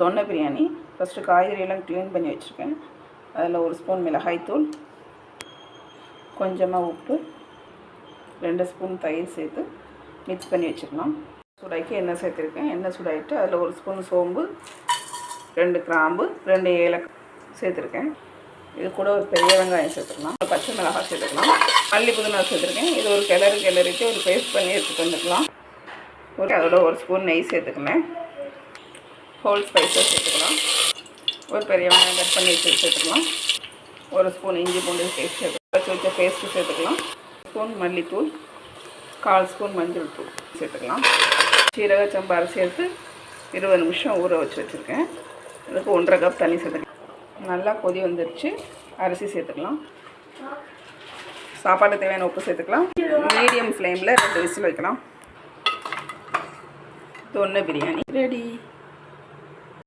தொன்னை biryani. First காய்கறியெல்லாம் clean பண்ணி வச்சுருக்கேன். அதில் ஒரு ஸ்பூன் மிளகாய்த்தூள் கொஞ்சமாக உப்பு. ரெண்டு ஸ்பூன் தயிர் சேர்த்து மிக்ஸ் பண்ணி வச்சுக்கலாம் சுடாக்கி எண்ணெய் சேர்த்துருக்கேன். எண்ணெய் சுடாயிட்டு அதில் ஒரு ஸ்பூன் சோம்பு ரெண்டு கிராம்பு ரெண்டு ஏலக்காய் சேர்த்துருக்கேன். இது கூட ஒரு பெரிய வெங்காயம் சேர்த்துக்கலாம் ஒரு பச்சை மிளகாய் சேர்த்துக்கலாம் மல்லி புதினா சேர்த்துருக்கேன். இது ஒரு கிளறு கிளறிட்டு ஒரு பேஸ்ட் பண்ணி எடுத்துட்டு வந்துக்கலாம் ஒரு அதோட ஒரு ஸ்பூன் நெய் சேர்த்துக்கினேன். ஹோல் ஸ்பைசஸ் சேர்த்துக்கலாம். ஒரு பெரிய வெங்காயம் கட் பண்ணி வச்சு சேர்த்துக்கலாம். ஒரு ஸ்பூன் இஞ்சி பூண்டு பேஸ்ட் சேர்த்து வச்சு வச்ச பேஸ்ட்டு சேர்த்துக்கலாம். ஸ்பூன் மல்லித்தூள் கால் ஸ்பூன் மஞ்சள் தூள் சேர்த்துக்கலாம். சீரக சம்பா அரிசி எடுத்து இருபது நிமிஷம் ஊற வச்சு வச்சுருக்கேன். இதுக்கு ஒன்றரை கப் தண்ணி சேர்த்துக்கலாம். நல்லா கொதி வந்துருச்சு. அரிசி சேர்த்துக்கலாம். சாப்பாடு தேவையான உப்பு சேர்த்துக்கலாம். மீடியம் ஃப்ளேமில் ரெண்டு விசில் வைக்கலாம். தொன்னை பிரியாணி. ரெடி